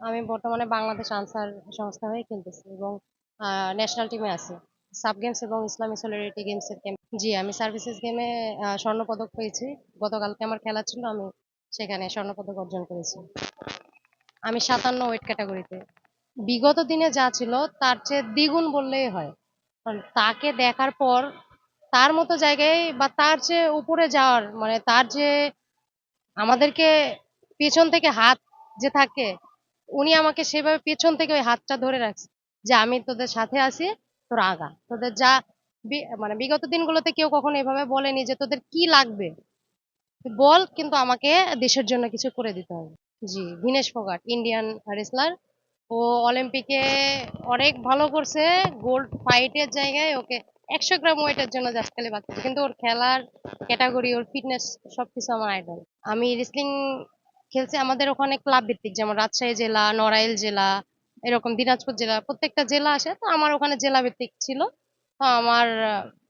আমি বর্তমানে বাংলাদেশ আনসার সংস্থা হয়ে খেলতেছি এবং ন্যাশনাল টিমে আছি। সাব গেমস এবং ইসলামী সলিডারিটি গেমসের ক্যাম্প জি, আমি সার্ভিসেস গেমে স্বর্ণপদক পেয়েছি। গতকালকে আমার খেলা ছিল, আমি সেখানে স্বর্ণপদক অর্জন করেছি। আমি সাতান্ন ওয়েট ক্যাটাগরিতে বিগত দিনে যা ছিল, তার চেয়ে দ্বিগুণ বললেই হয়। কারণ তাকে দেখার পর, তার মতো জায়গায় বা তার চেয়ে উপরে যাওয়ার মানে তার যে আমাদেরকে পেছন থেকে হাত যে থাকে উনি আমাকে সেভাবে পেছন থেকে ওই হাতটা ধরে রাখছে যে আমি তোদের সাথে আছি, তোর আগা। তোদের যা মানে বিগত দিনগুলোতে কেউ কখনো এভাবে বলেনি যে তোদের কি লাগবে। বল, কিন্তু আমাকে দেশের জন্য কিছু করে দিতে হবে। জি ভিনেশ ফোগাট, ইন্ডিয়ান রেসলার। ও অলিম্পিকে অনেক ভালো করছে, গোল্ড ফাইটের জায়গায় ওকে একশো গ্রাম ওয়েটের জন্য জাস্ট খালি বাদ কিন্তু ওর খেলার ক্যাটাগরি ওর ফিটনেস সবকিছু আমার আইডল আমি রেসলিং খেলছি আমাদের ওখানে ক্লাব ভিত্তিক, যেমন রাজশাহী জেলা, নড়াইল জেলা, এরকম দিনাজপুর জেলা, প্রত্যেকটা জেলা আসে। তো আমার ওখানে জেলা ভিত্তিক ছিল। আমার,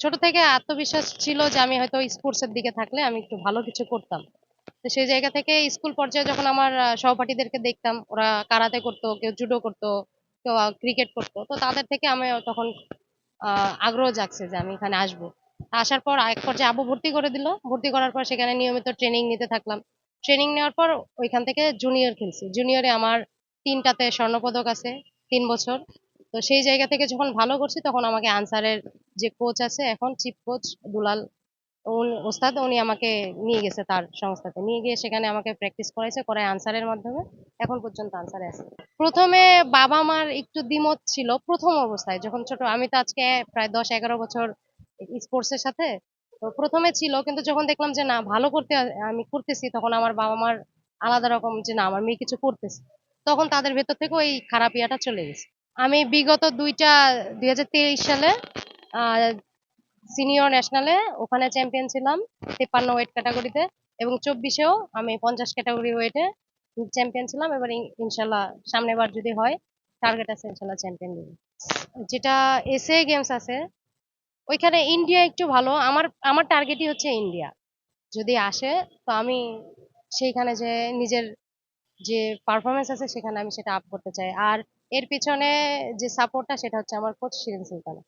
ছোট থেকে আত্মবিশ্বাস ছিল যে আমি হয়তো স্পোর্টস এর দিকে থাকলে আমি একটু ভালো কিছু করতাম। তো সেই জায়গা থেকে স্কুল পর্যায়ে যখন আমার সহপাঠীদেরকে দেখতাম, ওরা কারাতে করতো, কেউ জুডো করতো, কেউ ক্রিকেট করতো, তো তাদের থেকে আমি তখন আগ্রহ জাগছে যে আমি এখানে আসব। আসার পর এক পর্যায়ে আবু ভর্তি করে দিল। ভর্তি করার পর সেখানে নিয়মিত ট্রেনিং নিতে থাকলাম। ট্রেনিং নেওয়ার পর ওইখান থেকে জুনিয়র খেলছি। জুনিয়রে আমার তিনটাতে স্বর্ণপদক আছে, তিন বছর। তো সেই জায়গা থেকে যখন ভালো করছি, তখন আমাকে আনসারের যে কোচ আছে, এখন চিফ কোচ দুলাল ওস্তাদ, উনি আমাকে নিয়ে গেছে তার সংস্থাতে। নিয়ে গিয়ে সেখানে আমাকে প্র্যাকটিস করাইছে, করায় আনসারের মাধ্যমে। এখন পর্যন্ত আনসারে আছে। প্রথমে বাবা মার একটু দ্বিমত ছিল প্রথম অবস্থায়, যখন ছোট, আমি তো আজকে প্রায় দশ এগারো বছর স্পোর্টস এর সাথে তো প্রথমে ছিল, কিন্তু যখন দেখলাম যে না, ভালো করতে আমি করতেছি, তখন আমার বাবা মার আলাদা রকম যে না, আমার মেয়ে কিছু করতেছে। তখন তাদের ভেতর থেকে ওই খারাপ ইয়াটা চলে গেছে। আমি বিগত দুইটা, দুই হাজার তেইশ সালে সিনিয়র ন্যাশনালে ওখানে চ্যাম্পিয়ন ছিলাম তেপান্ন ওয়েট ক্যাটাগরিতে এবং চব্বিশেও আমি পঞ্চাশ ক্যাটাগরি ওয়েটে চ্যাম্পিয়ন ছিলাম। এবার ইন- ইনশাল্লাহ সামনের বার যদি হয় টার্গেট আছে, ইনশাল্লাহ চ্যাম্পিয়ন যেটা এসএ গেমস আছে ওইখানে ইন্ডিয়া একটু ভালো। আমার আমার টার্গেটই হচ্ছে ইন্ডিয়া যদি আসে, তো আমি সেইখানে যে নিজের যে পারফরমেন্স আছে, সেখানে আমি সেটা আপ করতে চাই। আর এর পিছনে যে সাপোর্টটা সেটা হচ্ছে আমার কোচ শিরিন সুলতানা।